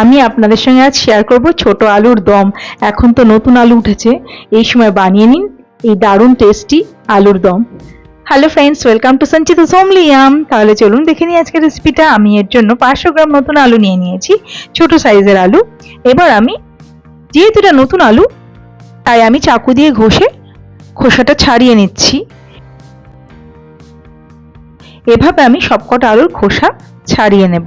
আমি আপনাদের সঙ্গে আজ শেয়ার করব ছোট আলুর দম। এখন তো নতুন আলু উঠেছে। এই সময় বানিয়ে নিন এই দারুণ টেস্টি আলুর দম। হ্যালো ফ্রেন্ডস ওয়েলকাম টু সঞ্চিত সোমলিয়াম তাহলে চলুন দেখে নিই আজকের রেসিপিটা আমি এর জন্য পাঁচশো গ্রাম নতুন আলু নিয়ে নিয়েছি, ছোট সাইজের আলু। এবার আমি যেহেতু এটা নতুন আলু, তাই আমি চাকু দিয়ে ঘষে খোসাটা ছাড়িয়ে নিচ্ছি। এভাবে আমি সবকটা আলুর খোসা ছাড়িয়ে নেব।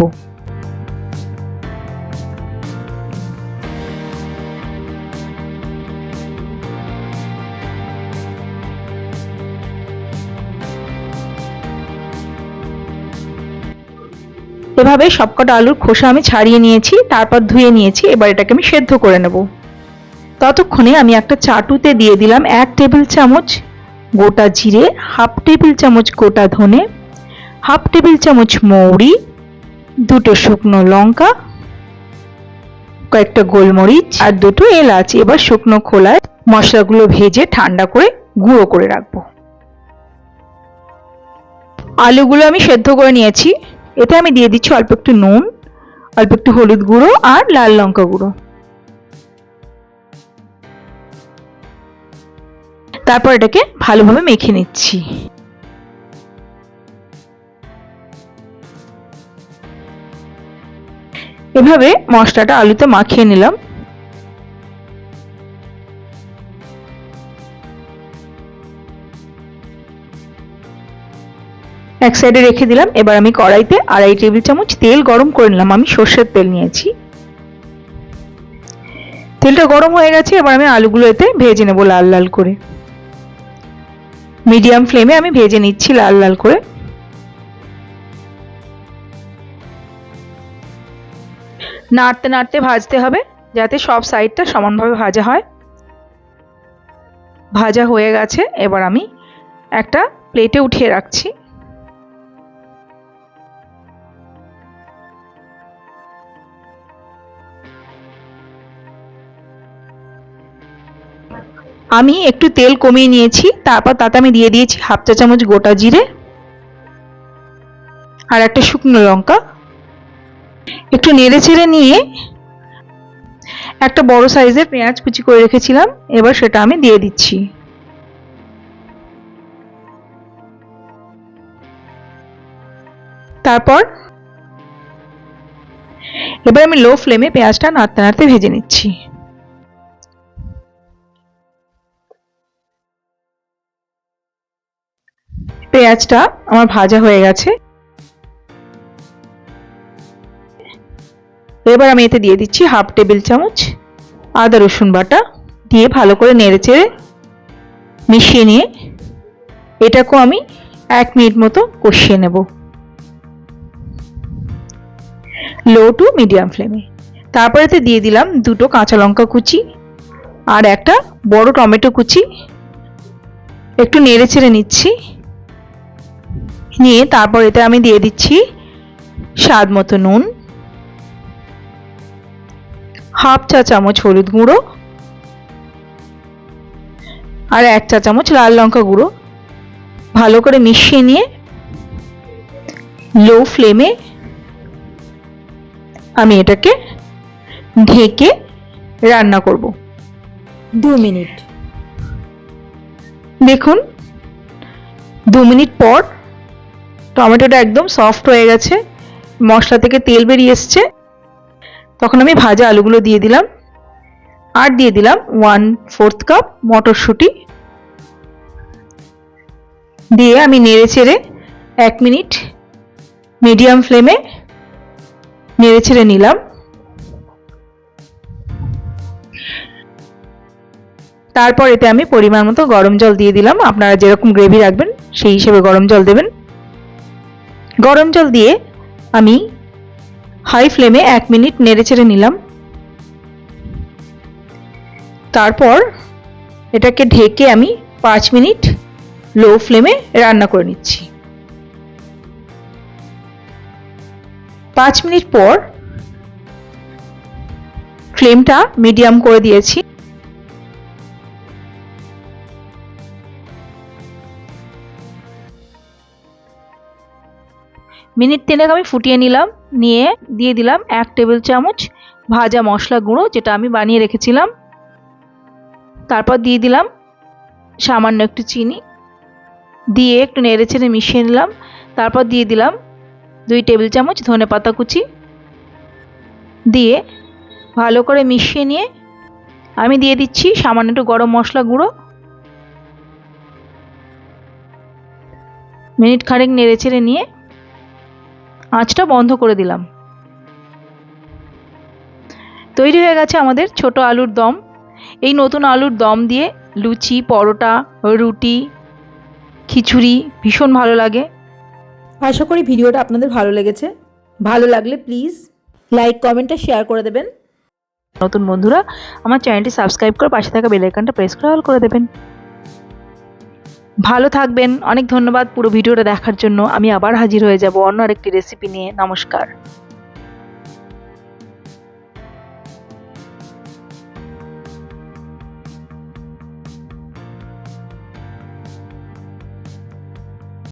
এভাবে সবকটা আলুর খোসা আমি ছাড়িয়ে নিয়েছি, তারপর ধুয়ে নিয়েছি, এবার এটাকে আমি সেদ্ধ করে নেব। ততক্ষণে আমি একটা চাটুতে দিয়ে দিলাম এক টেবিল চামচ গোটা জিরে, হাফ টেবিল চামচ গোটা ধনে, হাফ টেবিল চামচ মৌরি, দুটো শুকনো লঙ্কা, কয়েকটা গোলমরিচ আর দুটো এলাচ। এবার শুকনো খোলায় মশলাগুলো ভেজে ঠান্ডা করে গুঁড়ো করে রাখব। আলুগুলো আমি সেদ্ধ করে নিয়েছি। এতে আমি দিয়ে দিচ্ছি অল্প একটু নুন, অল্প একটু হলুদ গুঁড়ো আর লাল লঙ্কা গুঁড়ো। তারপর এটাকে ভালোভাবে মেখে নিচ্ছি। এভাবে মশলাটা আলুতে মাখিয়ে নিলাম। এক সাইডে রেখে দিলাম। এবার আমি কড়াইতে আড়াই টেবিল চামচ তেল গরম করে নিলাম। আমি সর্ষের তেল নিয়েছি। তেলটা গরম হয়ে গেছে, এবার আমি আলুগুলো এতে ভেজে নেব লাল লাল করে। মিডিয়াম ফ্লেমে আমি ভেজে নিচ্ছি লাল লাল করে। নাড়তে নাড়তে ভাজতে হবে, যাতে সব সাইডটা সমানভাবে ভাজা হয়। ভাজা হয়ে গেছে, এবার আমি একটা প্লেটে উঠিয়ে রাখছি। আমি একটু তেল কমিয়ে নিয়েছি, তারপর তাতে আমি দিয়ে দিয়েছি হাফ চা চামচ গোটা জিরে আর একটা শুকনো লঙ্কা। একটু নেড়ে চেড়ে নিয়ে একটা বড় সাইজের পেঁয়াজ কুচি করে রেখেছিলাম, এবার সেটা আমি দিয়ে দিচ্ছি। তারপর এবার আমি লো ফ্লেমে পেঁয়াজটা নাড়তে নাড়তে ভেজে নিচ্ছি। পেঁয়াজটা আমার ভাজা হয়ে গেছে। এবার আমি এতে দিয়ে দিচ্ছি হাফ টেবিল চামচ আদা রসুন বাটা দিয়ে ভালো করে নেড়ে চেড়ে মিশিয়ে নিয়ে এটাকেও আমি এক মিনিট মতো কষিয়ে নেব। লো টু মিডিয়াম ফ্লেমে। তারপরে এতে দিয়ে দিলাম দুটো কাঁচা লঙ্কা কুচি আর একটা বড় টমেটো কুচি। একটু নেড়ে চেড়ে নিচ্ছি। নিয়ে তারপর এতে আমি দিয়ে দিচ্ছি স্বাদ মতো নুন হাফ চা চামচ হলুদ গুঁড়ো আর এক চা চামচ লাল লঙ্কা গুঁড়ো। ভালো করে মিশিয়ে নিয়ে লো ফ্লেমে আমি এটাকে ঢেকে রান্না করব। দু মিনিট। দেখুন দু মিনিট পর টমেটোটা একদম সফট হয়ে গেছে। মশলা থেকে তেল বেরিয়ে এসছে। তখন আমি ভাজা আলুগুলো দিয়ে দিলাম। আর দিয়ে দিলাম ওয়ান ফোর্থ কাপ মটরশুঁটি। দিয়ে আমি নেড়ে চেড়ে এক মিনিট মিডিয়াম ফ্লেমে নেড়ে চেড়ে নিলাম। তারপর এতে আমি পরিমাণ মতো গরম জল দিয়ে দিলাম। আপনারা যেরকম গ্রেভি রাখবেন, সেই হিসেবে গরম জল দেবেন। গরম জল দিয়ে আমি হাই ফ্লেমে এক মিনিট নেড়ে চেড়ে নিলাম। তারপর এটাকে ঢেকে আমি পাঁচ মিনিট লো ফ্লেমে রান্না করে নিচ্ছি। পাঁচ মিনিট পর ফ্লেমটা মিডিয়াম করে দিয়েছি। মিনিট তিনেক আমি ফুটিয়ে নিলাম, নিয়ে দিয়ে দিলাম এক টেবিল চামচ ভাজা মশলা গুঁড়ো, যেটা আমি বানিয়ে রেখেছিলাম। তারপর দিয়ে দিলাম সামান্য একটু চিনি, দিয়ে একটু নেড়ে চেড়ে মিশিয়ে নিলাম। তারপর দিয়ে দিলাম দুই টেবিল চামচ ধনে পাতা কুচি। দিয়ে ভালো করে মিশিয়ে নিয়ে আমি দিয়ে দিচ্ছি সামান্য একটু গরম মশলা গুঁড়ো। মিনিট খানেক নেড়ে চেড়ে নিয়ে আঁচটা বন্ধ করে দিলাম। তৈরি হয়ে গেছে আমাদের ছোট আলুর দম। এই নতুন আলুর দম দিয়ে লুচি পরোটা রুটি খিচুড়ি ভীষণ ভালো লাগে। আশা করি ভিডিওটা আপনাদের ভালো লেগেছে। ভালো লাগলে প্লিজ লাইক কমেন্টটা শেয়ার করে দেবেন। নতুন বন্ধুরা আমার চ্যানেলটি সাবস্ক্রাইব করে পাশে থাকা বেল আইকনটা প্রেস করে অল করে দেবেন। ভালো থাকবেন। অনেক ধন্যবাদ পুরো ভিডিওটা দেখার জন্য। আমি আবার হাজির হয়ে যাব অন্য আরেকটি রেসিপি নিয়ে। নমস্কার।